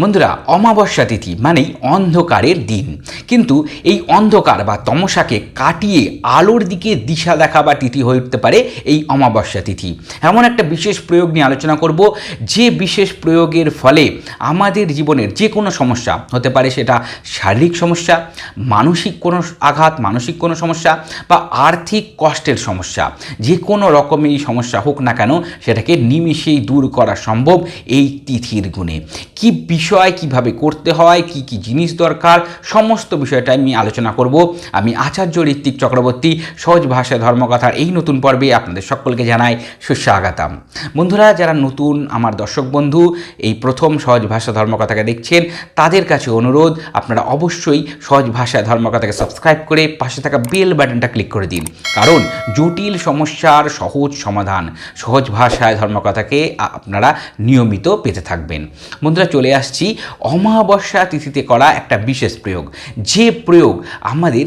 বন্ধুরা, অমাবস্যা তিথি মানেই অন্ধকারের দিন। কিন্তু এই অন্ধকার বা তমসাকে কাটিয়ে আলোর দিকে দিশা দেখা বা তিথি হয়ে উঠতে পারে এই অমাবস্যা তিথি। এমন একটা বিশেষ প্রয়োগ নিয়ে আলোচনা করব, যে বিশেষ প্রয়োগের ফলে আমাদের জীবনের যে কোনো সমস্যা হতে পারে সেটা শারীরিক সমস্যা, মানসিক কোনো আঘাত, মানসিক কোনো সমস্যা বা আর্থিক কষ্টের সমস্যা। যে কোনো রকমেরই সমস্যা হোক না কেন, সেটাকে নিমিষেই দূর করা সম্ভব এই তিথির গুণে। কি বিষয়, কীভাবে করতে হয়, কি কি জিনিস দরকার, সমস্ত বিষয়টা আমি আলোচনা করব। আমি আচার্য ঋত্বিক চক্রবর্তী, সহজ ভাষা ধর্মকথার এই নতুন পর্বে আপনাদের সকলকে জানাই সুস্বাগতম। বন্ধুরা, যারা নতুন, আমার দর্শক বন্ধু, এই প্রথম সহজ ভাষা ধর্মকথাকে দেখছেন, তাদের কাছে অনুরোধ, আপনারা অবশ্যই সহজ ভাষা ধর্মকথাকে সাবস্ক্রাইব করে পাশে থাকা বেল বাটনটা ক্লিক করে দিন। কারণ জটিল সমস্যার সহজ সমাধান, সহজ ভাষায় ধর্মকথাকে আপনারা নিয়মিত পেতে থাকবেন। বন্ধুরা, চলে আসছি অমাবস্যা তিথিতে করা একটা বিশেষ প্রয়োগ। যে প্রয়োগ আমাদের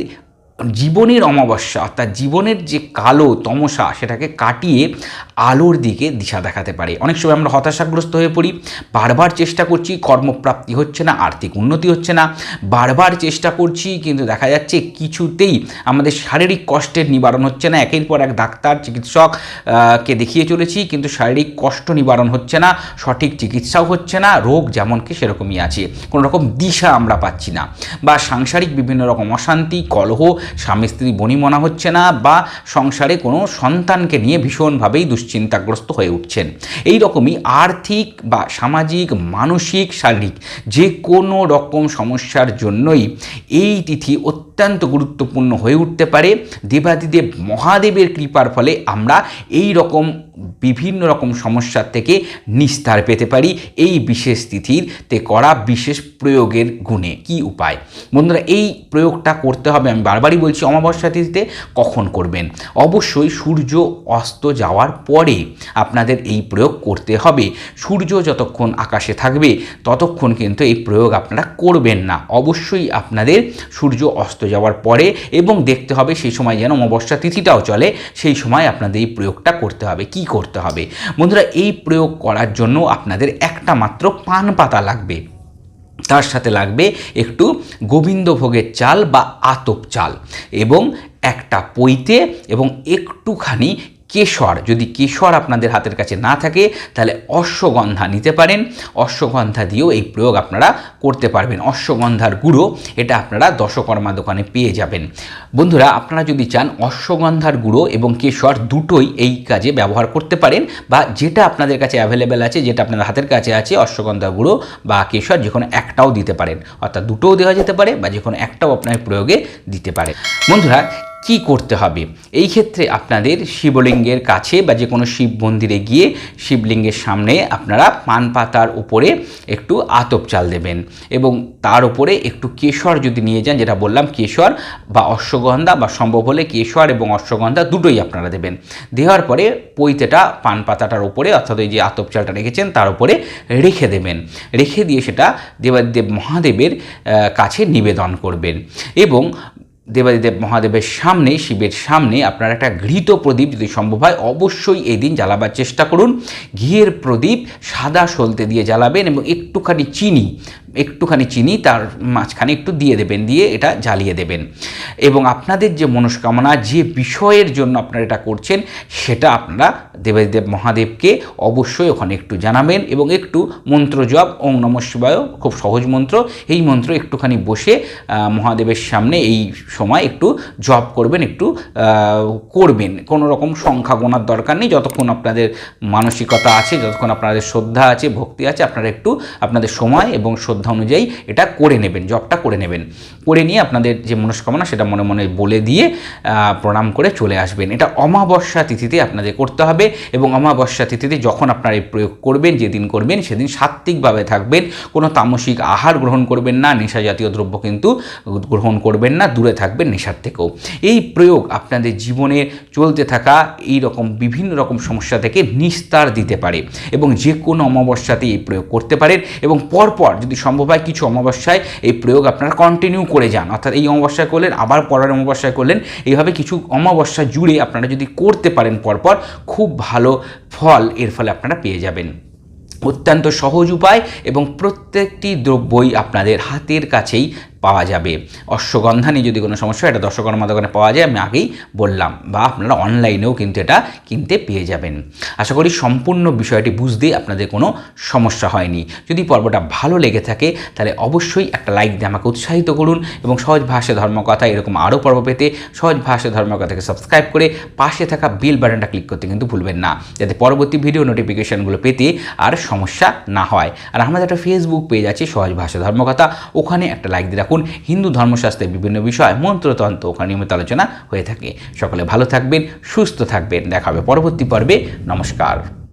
জীবনের অমাবস্যা অর্থাৎ জীবনের যে কালো তমসা সেটাকে কাটিয়ে আলোর দিকে দিশা দেখাতে পারে। অনেক সময় আমরা হতাশাগ্রস্ত হয়ে পড়ি, বারবার চেষ্টা করছি, কর্মপ্রাপ্তি হচ্ছে না, আর্থিক উন্নতি হচ্ছে না, বারবার চেষ্টা করছি কিন্তু দেখা যাচ্ছে কিছুতেই আমাদের শারীরিক কষ্টের নিবারণ হচ্ছে না। একের পর এক ডাক্তার, চিকিৎসক কে দেখিয়ে চলেছি কিন্তু শারীরিক কষ্ট নিবারণ হচ্ছে না, সঠিক চিকিৎসাও হচ্ছে না, রোগ যেমন কি সেরকমই আছে। কোনো রকম দিশা আমরা পাচ্ছি না। বা সাংসারিক বিভিন্ন রকম অশান্তি, কলহ স্বামী স্ত্রী বনিমনা হচ্ছে না বা সংসারে কোনো সন্তানকে নিয়ে ভীষণভাবেই দুশ্চিন্তাগ্রস্ত হয়ে উঠছেন। এই রকমই আর্থিক বা সামাজিক, মানসিক, শারীরিক যে কোনো রকম সমস্যার জন্যই এই তিথি অত্যন্ত গুরুত্বপূর্ণ হয়ে উঠতে পারে। দেবাদিদেব মহাদেবের কৃপার ফলে আমরা এই রকম বিভিন্ন রকম সমস্যার থেকে নিস্তার পেতে পারি। এই বিশেষ তিথির তে করা বিশেষ প্রয়োগের গুণে। কি উপায়? বন্ধুরা, এই প্রয়োগটা করতে হবে আমি বারবারই বলছি অমাবস্যা তিথিতে কখন করবেন? অবশ্যই সূর্য অস্ত যাওয়ার পরে আপনাদের এই প্রয়োগ করতে হবে। সূর্য যতক্ষণ আকাশে থাকবে, ততক্ষণ কিন্তু এই প্রয়োগ আপনারা করবেন না। অবশ্যই আপনাদের সূর্য অস্ত যাওয়ার পরে এবং দেখতে হবে সেই সময় যেন অমাবস্যা তিথিটাও চলে, সেই সময় আপনাদের এই প্রয়োগটা করতে হবে। কি করতে হবে? বন্ধুরা, এই প্রয়োগ করার জন্য আপনাদের একটা মাত্র পান পাতা লাগবে। তার সাথে লাগবে একটু গোবিন্দভোগের চাল বা আতপ চাল এবং একটা পইতে এবং একটুখানি কেশর, যদি কেশর আপনাদের হাতের কাছে না থাকে, তাহলে অশ্বগন্ধা নিতে পারেন। অশ্বগন্ধা দিয়েও এই প্রয়োগ আপনারা করতে পারবেন। অশ্বগন্ধার গুঁড়ো, এটা আপনারা দশকর্মা দোকানে পেয়ে যাবেন। বন্ধুরা, আপনারা যদি চান অশ্বগন্ধার গুঁড়ো এবং কেশর দুটোই এই কাজে ব্যবহার করতে পারেন বা যেটা আপনাদের কাছে অ্যাভেলেবেল আছে, যেটা আপনাদের হাতের কাছে আছে, অশ্বগন্ধা গুঁড়ো বা কেশর, যে কোনো একটাও দিতে পারেন। অর্থাৎ দুটোও দেওয়া যেতে পারে বা যে কোনো একটাও আপনার প্রয়োগে দিতে পারে। বন্ধুরা কি করতে হবে? এই ক্ষেত্রে আপনাদের শিবলিঙ্গের কাছে বা যে কোনো শিব মন্দিরে গিয়ে শিবলিঙ্গের সামনে আপনারা পান পাতার উপরে একটু আতপ চাল দেবেন এবং তার উপরে একটু কেশর যদি নিয়ে যান, যেটা বললাম কেশর বা অশ্বগন্ধা বা সম্ভব হলে কেশর এবং অশ্বগন্ধা দুটোই আপনারা দেবেন। দেওয়ার পরে পৈতেটা পান পাতাটার উপরে অর্থাৎ ওই যে আতপ চালটা রেখেছেন, তার উপরে রেখে দেবেন। রেখে দিয়ে সেটা দেবাদেব মহাদেবের কাছে নিবেদন করবেন এবং দেবাদিদেব মহাদেবের সামনে, শিবের সামনে আপনার একটা ঘৃত প্রদীপ যদি সম্ভব হয়, অবশ্যই এই দিন জ্বালাবার চেষ্টা করুন। ঘিয়ের প্রদীপ সাদা সলতে দিয়ে জ্বালাবেন এবং একটুখানি চিনি একটুখানি চিনি, তার মাঝখানে একটু দিয়ে দেবেন, দিয়ে এটা জ্বালিয়ে দেবেন। এবং আপনাদের যে মনস্কামনা, যে বিষয়ের জন্য আপনারা এটা করছেন, সেটা আপনারা দেবাদিদেব মহাদেবকে অবশ্যই ওখানে একটু জানাবেন এবং একটু মন্ত্র জপ, ওং নম শিবায়, খুব সহজ মন্ত্র, এই মন্ত্র একটুখানি বসে মহাদেবের সামনে এই সময় একটু জপ করবেন, একটু করবেন। কোনো রকম সংখ্যা গোনার দরকার নেই, যতক্ষণ আপনাদের মানসিকতা আছে, যতক্ষণ আপনাদের শ্রদ্ধা আছে, ভক্তি আছে, আপনারা একটু আপনাদের সময় এবং শ্রদ্ধা অনুযায়ী এটা করে নেবেন জপটা করে নেবেন। করে নিয়ে আপনাদের যে মনস্কামনা সেটা মনে মনে বলে দিয়ে প্রণাম করে চলে আসবেন। এটা অমাবস্যা তিথিতে আপনাদের করতে হবে এবং অমাবস্যা তিথিতে যখন আপনারা এই প্রয়োগ করবেন, যেদিন করবেন সেদিন সাত্ত্বিকভাবে থাকবেন। কোনো তামসিক আহার গ্রহণ করবেন না, নেশা জাতীয় দ্রব্য কিন্তু গ্রহণ করবেন না, দূরে থাকবেন নেশার থেকেও। এই প্রয়োগ আপনাদের জীবনে চলতে থাকা এই রকম বিভিন্ন রকম সমস্যা থেকে নিস্তার দিতে পারে এবং যে কোনো অমাবস্যাতে এই প্রয়োগ করতে পারেন এবং পরপর যদি সম্ভব হয় কিছু অমাবস্যায় এই প্রয়োগ আপনারা কন্টিনিউ করে যান। অর্থাৎ এই অমাবস্যায় করলেন, আবার পরের অমাবস্যায় করলেন। এইভাবে কিছু অমাবস্যা জুড়ে আপনারা যদি করতে পারেন পরপর, খুব ভালো ফল এর ফলে আপনারা পেয়ে যাবেন। অত্যন্ত সহজ উপায় এবং প্রত্যেকটি দ্রব্যই আপনাদের হাতের কাছেই পাওয়া যাবে। অশ্বগন্ধা নিয়ে যদি কোনো সমস্যা এটা দর্শকর্মা দোকানে পাওয়া যায়, আমি আগেই বললাম। বা আপনারা অনলাইনেও কিন্তু এটা কিনতে পেয়ে যাবেন। আশা করি সম্পূর্ণ বিষয়টি বুঝতে আপনাদের কোনো সমস্যা হয়নি। যদি পর্বটা ভালো লেগে থাকে, তাহলে অবশ্যই একটা লাইক দিয়ে আমাকে উৎসাহিত করুন এবং সহজ ভাষা ধর্মকথা, এরকম আরও পর্ব পেতে সহজ ভাষা ধর্মকথাকে সাবস্ক্রাইব করে পাশে থাকা বিল বাটনটা ক্লিক করতে কিন্তু ভুলবেন না, যাতে পরবর্তী ভিডিও নোটিফিকেশনগুলো পেতে আর সমস্যা না হয়। আর আমাদের একটা ফেসবুক পেজ আছে, সহজ ভাষা ধর্মকথা, ওখানে একটা লাইক দিয়ে রাখুন হিন্দু ধর্মশাস্ত্রের বিভিন্ন বিষয়, মন্ত্রতন্ত্র ওখানে নিয়মিত আলোচনা হয়ে থাকে। সকলে ভালো থাকবেন, সুস্থ থাকবেন। দেখা হবে পরবর্তী পর্বে। নমস্কার।